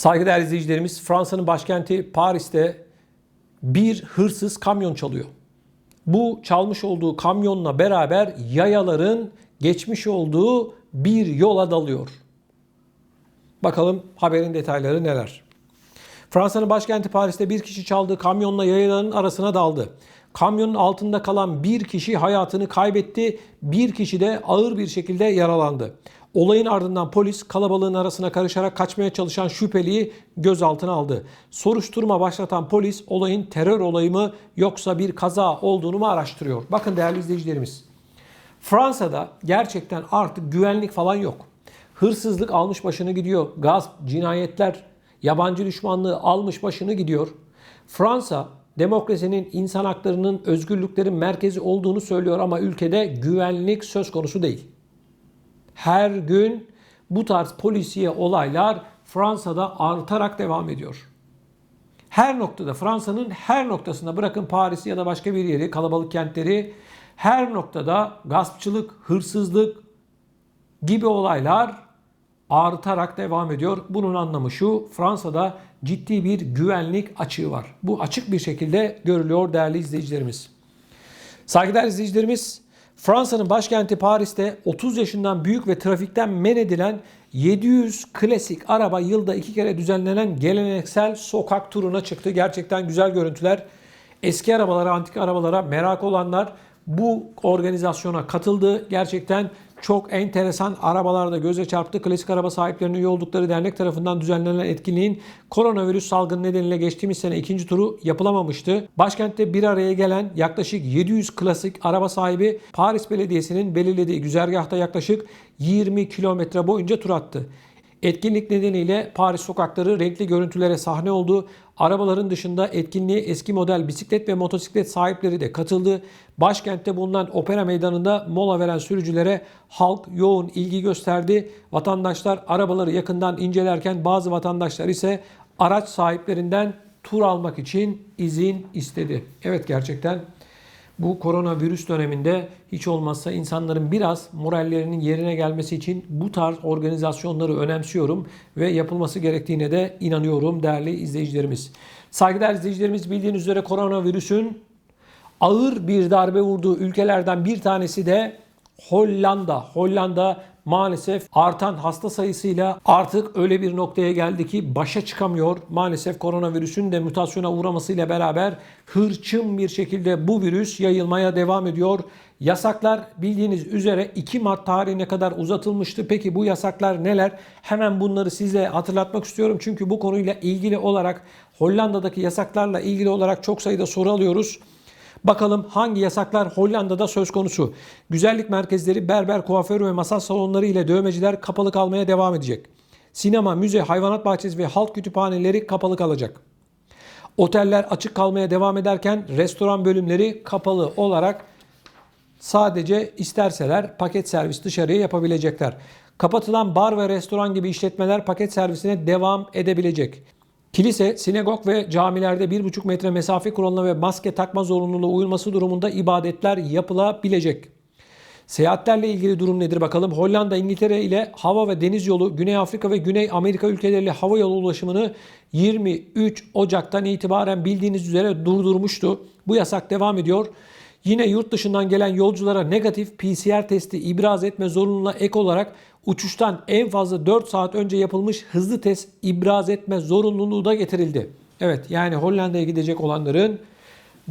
Saygıdeğer izleyicilerimiz Fransa'nın başkenti Paris'te bir hırsız kamyon çalıyor. Bu çalmış olduğu kamyonla beraber yayaların geçmiş olduğu bir yola dalıyor. Bakalım haberin detayları neler? Fransa'nın başkenti Paris'te bir kişi çaldığı kamyonla yayaların arasına daldı. Kamyonun altında kalan bir kişi hayatını kaybetti, bir kişi de ağır bir şekilde yaralandı. Olayın ardından polis kalabalığın arasına karışarak kaçmaya çalışan şüpheliyi gözaltına aldı. Soruşturma başlatan polis olayın terör olayı mı yoksa bir kaza olduğunu mu araştırıyor. Bakın değerli izleyicilerimiz. Fransa'da gerçekten artık güvenlik falan yok. Hırsızlık almış başını gidiyor. Gasp, cinayetler, yabancı düşmanlığı almış başını gidiyor. Fransa demokrasinin, insan haklarının, özgürlüklerin merkezi olduğunu söylüyor ama ülkede güvenlik söz konusu değil. Her gün bu tarz polisiye olaylar Fransa'da artarak devam ediyor. Her noktada Fransa'nın her noktasında bırakın Paris'i ya da başka bir yeri, kalabalık kentleri her noktada gaspçılık, hırsızlık gibi olaylar artarak devam ediyor. Bunun anlamı şu Fransa'da ciddi bir güvenlik açığı var. Bu açık bir şekilde görülüyor değerli izleyicilerimiz. Saygıdeğer izleyicilerimiz Fransa'nın başkenti Paris'te 30 yaşından büyük ve trafikten men edilen 700 klasik araba yılda iki kere düzenlenen geleneksel sokak turuna çıktı. Gerçekten güzel görüntüler. Eski arabalara, antik arabalara merak olanlar bu organizasyona katıldı. Gerçekten çok enteresan arabalarda göze çarptı. Klasik araba sahiplerinin üye oldukları dernek tarafından düzenlenen etkinliğin koronavirüs salgını nedeniyle geçtiğimiz sene ikinci turu yapılamamıştı. Başkentte bir araya gelen yaklaşık 700 klasik araba sahibi Paris Belediyesi'nin belirlediği güzergahta yaklaşık 20 kilometre boyunca tur attı. Etkinlik nedeniyle Paris sokakları renkli görüntülere sahne oldu. Arabaların dışında etkinliğe eski model bisiklet ve motosiklet sahipleri de katıldı. Başkentte bulunan opera meydanında mola veren sürücülere halk yoğun ilgi gösterdi. Vatandaşlar arabaları yakından incelerken bazı vatandaşlar ise araç sahiplerinden tur almak için izin istedi. Evet gerçekten bu koronavirüs döneminde hiç olmazsa insanların biraz morallerinin yerine gelmesi için bu tarz organizasyonları önemsiyorum ve yapılması gerektiğine de inanıyorum değerli izleyicilerimiz. Saygıdeğer izleyicilerimiz bildiğiniz üzere koronavirüsün ağır bir darbe vurduğu ülkelerden bir tanesi de Hollanda. Hollanda maalesef artan hasta sayısıyla artık öyle bir noktaya geldi ki başa çıkamıyor. Maalesef koronavirüsün de mutasyona uğramasıyla beraber hırçın bir şekilde bu virüs yayılmaya devam ediyor. Yasaklar bildiğiniz üzere 2 Mart tarihine kadar uzatılmıştı. Peki bu yasaklar neler? Hemen bunları size hatırlatmak istiyorum. Çünkü bu konuyla ilgili olarak Hollanda'daki yasaklarla ilgili olarak çok sayıda soru alıyoruz. Bakalım hangi yasaklar Hollanda'da söz konusu? Güzellik merkezleri, berber, kuaför ve masaj salonları ile dövmeciler kapalı kalmaya devam edecek. Sinema, müze, hayvanat bahçesi ve halk kütüphaneleri kapalı kalacak. Oteller açık kalmaya devam ederken restoran bölümleri kapalı olarak sadece isterseler paket servis dışarıya yapabilecekler. Kapatılan bar ve restoran gibi işletmeler paket servisine devam edebilecek. Kilise, sinagog ve camilerde 1,5 metre mesafe kuralına ve maske takma zorunluluğu uyulması durumunda ibadetler yapılabilecek. Seyahatlerle ilgili durum nedir bakalım? Hollanda, İngiltere ile hava ve deniz yolu, Güney Afrika ve Güney Amerika ülkeleriyle hava yolu ulaşımını 23 Ocak'tan itibaren bildiğiniz üzere durdurmuştu. Bu yasak devam ediyor. Yine yurt dışından gelen yolculara negatif PCR testi ibraz etme zorunluluğuna ek olarak uçuştan en fazla 4 saat önce yapılmış hızlı test ibraz etme zorunluluğu da getirildi. Evet yani Hollanda'ya gidecek olanların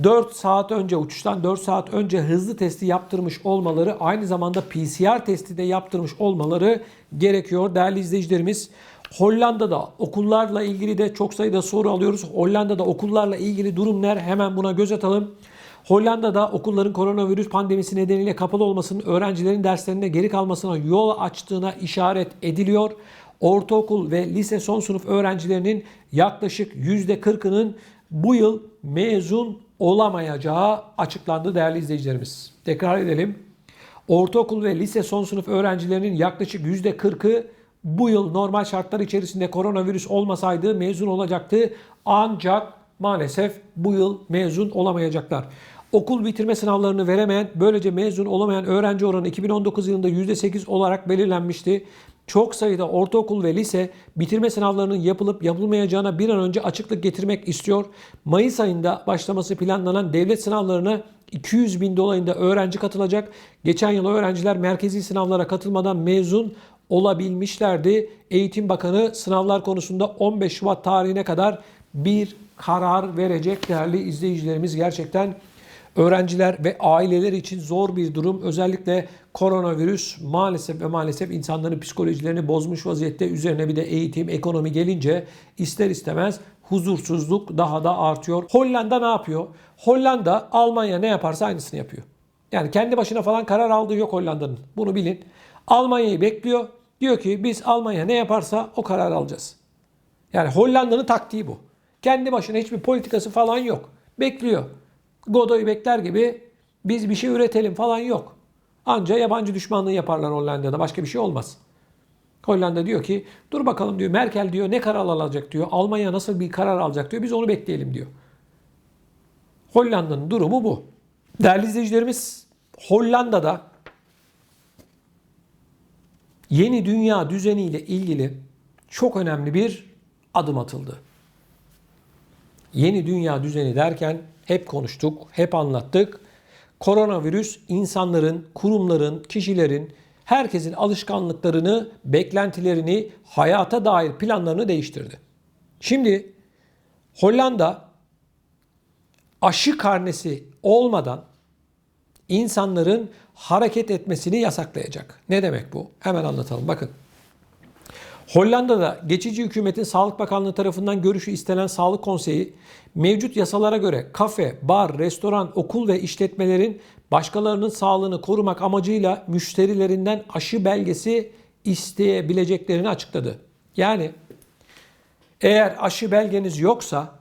4 saat önce uçuştan 4 saat önce hızlı testi yaptırmış olmaları aynı zamanda PCR testi de yaptırmış olmaları gerekiyor değerli izleyicilerimiz. Hollanda'da okullarla ilgili de çok sayıda soru alıyoruz. Hollanda'da okullarla ilgili durumlar hemen buna göz atalım. Hollanda'da okulların koronavirüs pandemisi nedeniyle kapalı olmasının öğrencilerin derslerinde geri kalmasına yol açtığına işaret ediliyor. Ortaokul ve lise son sınıf öğrencilerinin yaklaşık %40'ının bu yıl mezun olamayacağı açıklandı değerli izleyicilerimiz. Tekrar edelim. Ortaokul ve lise son sınıf öğrencilerinin yaklaşık %40'ı bu yıl normal şartlar içerisinde koronavirüs olmasaydı mezun olacaktı. Ancak maalesef bu yıl mezun olamayacaklar. Okul bitirme sınavlarını veremeyen, böylece mezun olamayan öğrenci oranı 2019 yılında %8 olarak belirlenmişti. çok sayıda ortaokul ve lise bitirme sınavlarının yapılıp yapılmayacağına bir an önce açıklık getirmek istiyor. Mayıs ayında başlaması planlanan devlet sınavlarına 200 bin dolayında öğrenci katılacak. Geçen yıl öğrenciler merkezi sınavlara katılmadan mezun olabilmişlerdi. Eğitim Bakanı sınavlar konusunda 15 Şubat tarihine kadar bir karar verecek değerli izleyicilerimiz. Gerçekten öğrenciler ve aileler için zor bir durum. Özellikle koronavirüs maalesef ve maalesef insanların psikolojilerini bozmuş vaziyette. Üzerine bir de eğitim, ekonomi gelince ister istemez huzursuzluk daha da artıyor. Hollanda ne yapıyor? Hollanda Almanya ne yaparsa aynısını yapıyor. Yani kendi başına falan karar aldığı yok Hollanda'nın. Bunu bilin. Almanya'yı bekliyor. Diyor ki biz Almanya ne yaparsa o karar alacağız. Yani Hollanda'nın taktiği bu. Kendi başına hiçbir politikası falan yok. Bekliyor. Godoy bekler gibi biz bir şey üretelim falan yok. Anca yabancı düşmanlığı yaparlar Hollanda'da. Başka bir şey olmaz. Hollanda diyor ki dur bakalım diyor Merkel diyor ne karar alacak diyor. Almanya nasıl bir karar alacak diyor. Biz onu bekleyelim diyor. Hollanda'nın durumu bu. Değerli izleyicilerimiz Hollanda'da yeni dünya düzeniyle ilgili çok önemli bir adım atıldı. Yeni dünya düzeni derken hep konuştuk, hep anlattık. Koronavirüs insanların, kurumların, kişilerin, herkesin alışkanlıklarını, beklentilerini, hayata dair planlarını değiştirdi. Şimdi Hollanda aşı karnesi olmadan insanların hareket etmesini yasaklayacak. Ne demek bu? Hemen anlatalım. Bakın. Hollanda'da geçici hükümetin Sağlık Bakanlığı tarafından görüşü istenen Sağlık Konseyi mevcut yasalara göre kafe, bar, restoran, okul ve işletmelerin başkalarının sağlığını korumak amacıyla müşterilerinden aşı belgesi isteyebileceklerini açıkladı. Yani eğer aşı belgeniz yoksa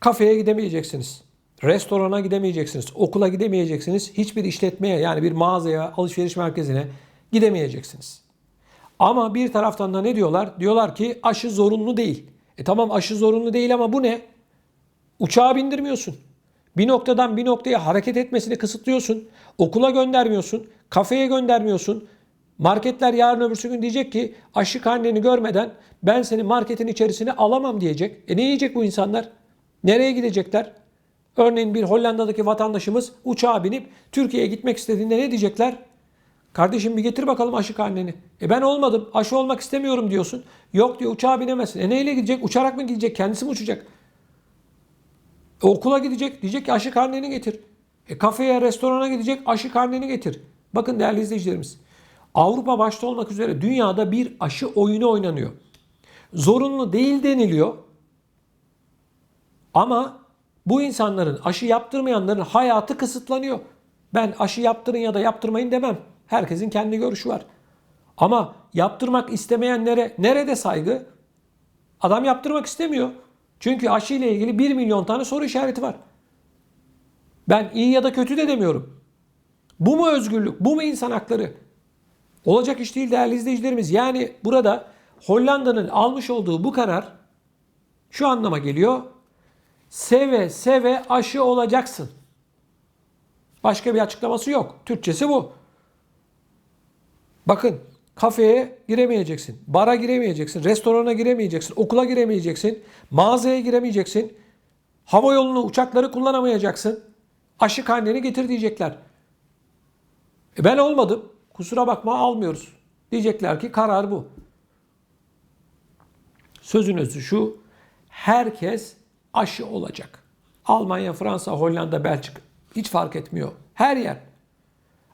kafeye gidemeyeceksiniz. Restorana gidemeyeceksiniz. Okula gidemeyeceksiniz. Hiçbir işletmeye yani bir mağazaya, alışveriş merkezine gidemeyeceksiniz. Ama bir taraftan da ne diyorlar? Diyorlar ki aşı zorunlu değil. E tamam aşı zorunlu değil ama bu ne? Uçağa bindirmiyorsun. Bir noktadan bir noktaya hareket etmesini kısıtlıyorsun. Okula göndermiyorsun. Kafeye göndermiyorsun. Marketler yarın öbürsü gün diyecek ki aşı karneni görmeden ben seni marketin içerisine alamam diyecek. E ne yiyecek bu insanlar? Nereye gidecekler? Örneğin bir Hollanda'daki vatandaşımız uçağa binip Türkiye'ye gitmek istediğinde ne diyecekler? Kardeşim bir getir bakalım aşı karneni. E ben olmadım. Aşı olmak istemiyorum diyorsun. Yok diyor uçağa binemezsin. E neyle gidecek? Uçarak mı gidecek? Kendisi mi uçacak? E okula gidecek. Diyecek ki aşı karneni getir. E kafeye, restorana gidecek. Aşı karneni getir. Bakın değerli izleyicilerimiz. Avrupa başta olmak üzere dünyada bir aşı oyunu oynanıyor. Zorunlu değil deniliyor. Ama bu insanların aşı yaptırmayanların hayatı kısıtlanıyor. Ben aşı yaptırın ya da yaptırmayın demem. Herkesin kendi görüşü var. Ama yaptırmak istemeyenlere nerede saygı? Adam yaptırmak istemiyor. Çünkü aşı ile ilgili 1 milyon tane soru işareti var. Ben iyi ya da kötü de demiyorum. Bu mu özgürlük? Bu mu insan hakları? Olacak iş değil değerli izleyicilerimiz. Yani burada Hollanda'nın almış olduğu bu karar şu anlama geliyor. Seve seve aşı olacaksın. Başka bir açıklaması yok. Türkçesi bu. Bakın kafeye giremeyeceksin, bara giremeyeceksin, restorana giremeyeceksin, okula giremeyeceksin, mağazaya giremeyeceksin, hava yolunu, uçakları kullanamayacaksın. Aşı karneni getir diyecekler. E ben olmadım. Kusura bakma almıyoruz. Diyecekler ki karar bu. Sözün özü şu. Herkes aşı olacak. Almanya, Fransa, Hollanda, Belçika hiç fark etmiyor. Her yer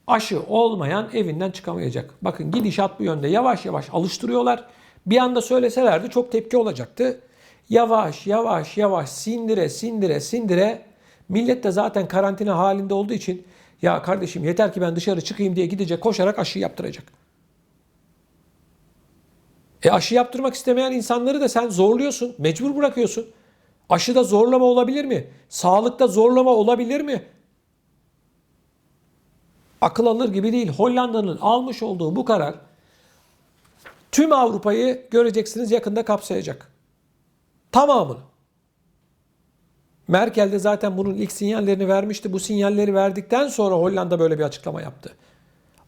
aşı olmayan evinden çıkamayacak. Bakın gidişat bu yönde. Yavaş yavaş alıştırıyorlar. Bir anda söyleselerdi çok tepki olacaktı. Yavaş yavaş yavaş sindire sindire sindire millet de zaten karantina halinde olduğu için ya kardeşim yeter ki ben dışarı çıkayım diye gidecek koşarak aşı yaptıracak. E aşı yaptırmak istemeyen insanları da sen zorluyorsun, mecbur bırakıyorsun. Aşıda zorlama olabilir mi? Sağlıkta zorlama olabilir mi? Akıl alır gibi değil. Hollanda'nın almış olduğu bu karar tüm Avrupa'yı göreceksiniz yakında kapsayacak. Tamamını. Merkel de zaten bunun ilk sinyallerini vermişti. Bu sinyalleri verdikten sonra Hollanda böyle bir açıklama yaptı.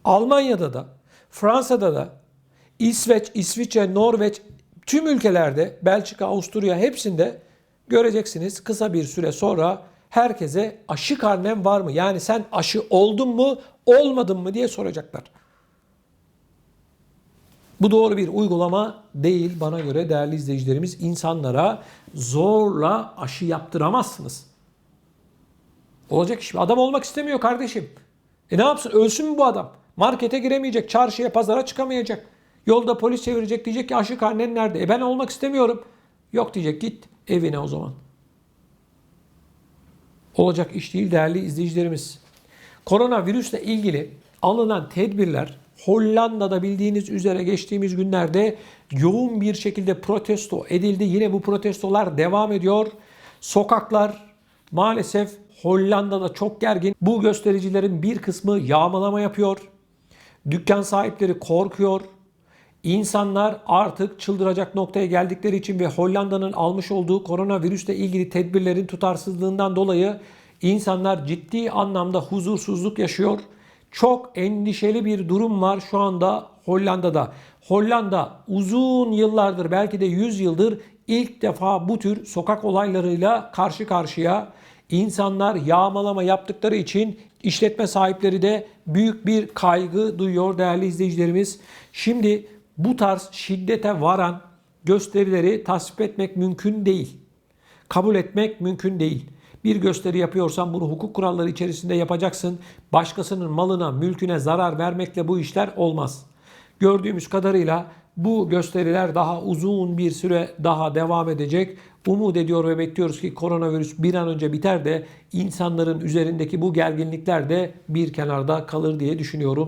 Almanya'da da, Fransa'da da, İsveç, İsviçre, Norveç tüm ülkelerde Belçika, Avusturya hepsinde göreceksiniz kısa bir süre sonra herkese aşı karnen var mı? Yani sen aşı oldun mu, olmadın mı diye soracaklar. Bu doğru bir uygulama değil bana göre değerli izleyicilerimiz. İnsanlara zorla aşı yaptıramazsınız. Olacak iş mi? Adam olmak istemiyor kardeşim. E ne yapsın? Ölsün mü bu adam? Markete giremeyecek, çarşıya, pazara çıkamayacak. Yolda polis çevirecek diyecek ki aşı karnen nerede? E ben olmak istemiyorum. Yok diyecek git evine o zaman. Olacak iş değil değerli izleyicilerimiz. Koronavirüsle ilgili alınan tedbirler Hollanda'da bildiğiniz üzere geçtiğimiz günlerde yoğun bir şekilde protesto edildi. Yine bu protestolar devam ediyor. Sokaklar maalesef Hollanda'da çok gergin. Bu göstericilerin bir kısmı yağmalama yapıyor. Dükkan sahipleri korkuyor. İnsanlar artık çıldıracak noktaya geldikleri için ve Hollanda'nın almış olduğu koronavirüsle ilgili tedbirlerin tutarsızlığından dolayı insanlar ciddi anlamda huzursuzluk yaşıyor. Çok endişeli bir durum var şu anda Hollanda'da. Hollanda uzun yıllardır belki de 100 yıldır ilk defa bu tür sokak olaylarıyla karşı karşıya. İnsanlar yağmalama yaptıkları için işletme sahipleri de büyük bir kaygı duyuyor değerli izleyicilerimiz. Şimdi bu tarz şiddete varan gösterileri tasvip etmek mümkün değil. Kabul etmek mümkün değil. Bir gösteri yapıyorsan bunu hukuk kuralları içerisinde yapacaksın. Başkasının malına, mülküne zarar vermekle bu işler olmaz. Gördüğümüz kadarıyla bu gösteriler daha uzun bir süre daha devam edecek. Umut ediyor ve bekliyoruz ki koronavirüs bir an önce biter de insanların üzerindeki bu gerginlikler de bir kenarda kalır diye düşünüyorum.